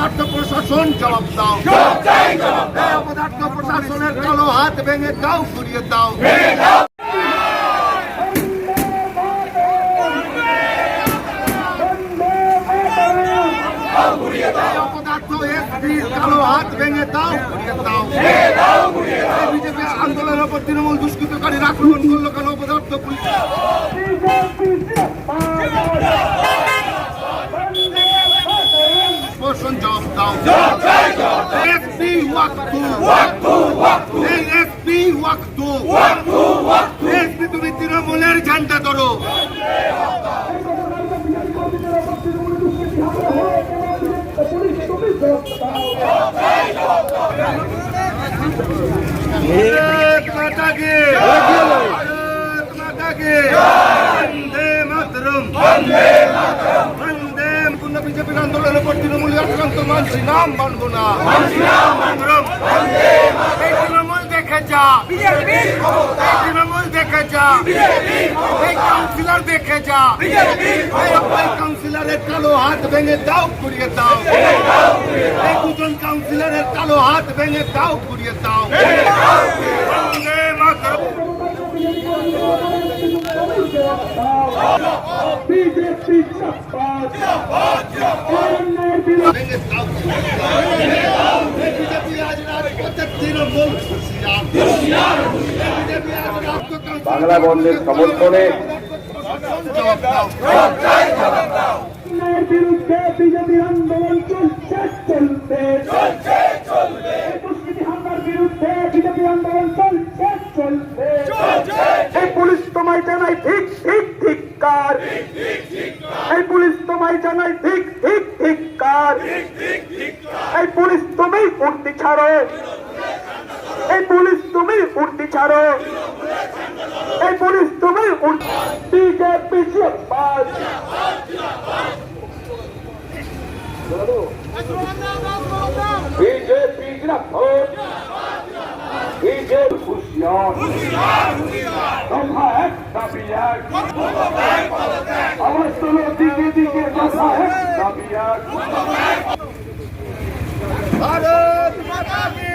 অপদার্থ প্রশাসন জবাব দাও। এই অপদার্থ প্রশাসনের কালো হাত ভেঙে দাও ঘুরিয়ে দাও। কালো হাত ভেঙে দাও ঘুরিয়ে দাও। এই বিজেপি আন্দোলনের উপর তৃণমূল দুষ্কৃতকারীর আক্রমণ করল কেন অপদার্থ পুলিশ প্রশাসন জবাব দাও NSB waktu waktu waktu NSB waktu waktu waktu NSB তুমি তৃণমূলের ঝান্ডা ধরো ভারত মাতা কে ভারত মাতা কে বন্দে মাতরম বন্দে মাতরম ছাত্র আন্দোলনের উপর তৃণমূল আক্রান্ত, মানছি নাম মানবো না। এই তৃণমূল দেখে যা। এই তৃণমূল দেখে যা। এই কাউন্সিলর দেখে যা। এই কাউন্সিলরের কালো হাত ভেঙে দাও করিয়ে দাও। এই দুজন কাউন্সিলরের কালো হাত ভেঙে দাও করিয়ে দাও। বাংলা বন্ধের সমর্থনে বিরুদ্ধে বিজেপি আন্দোলন চলছে চলছে চলবে দুষ্কৃতি হামলার বিরুদ্ধে বিজেপি আন্দোলন চলছে চলবে এই পুলিশ তোমায় জানাই ঠিক ঠিক ঠিক কার এই পুলিশ তোমায় জানাই ঠিক ঠিক ঠিক কার এই পুলিশ তুমি উঠতি ছাড়ো এই পুলিশ তুমি উঠতি ছাড়ো এই পুলিশ তুমি বিজেপি বিজেপি এক দাবি এক ভারত মাতা কি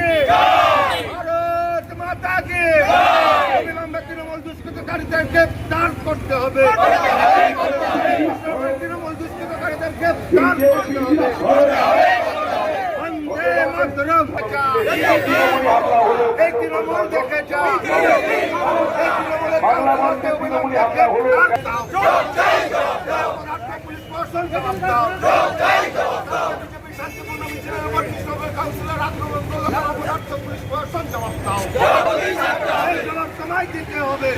ভারত মাতা কি অবিলম্বে তৃণমূল দুষ্কৃতকারীদের গ্রেফতার করতে হবে। অবিলম্বে তৃণমূল দুষ্কৃতকারীদের গ্রেফতার করতে হবে। বন্দে মাতরম। এই তৃণমূল দেখে যা। এই তৃণমূলের। পুলিশ প্রশাসন জবাব দাও বিজেপি শান্তিপূর্ণ মিছিলের উপর কৃষ্ণনগর কাউন্সিলর আক্রমণ করল কেন অপদার্থ পুলিশ প্রশাসন জবাব দাও জবাব সময় দিতে হবে।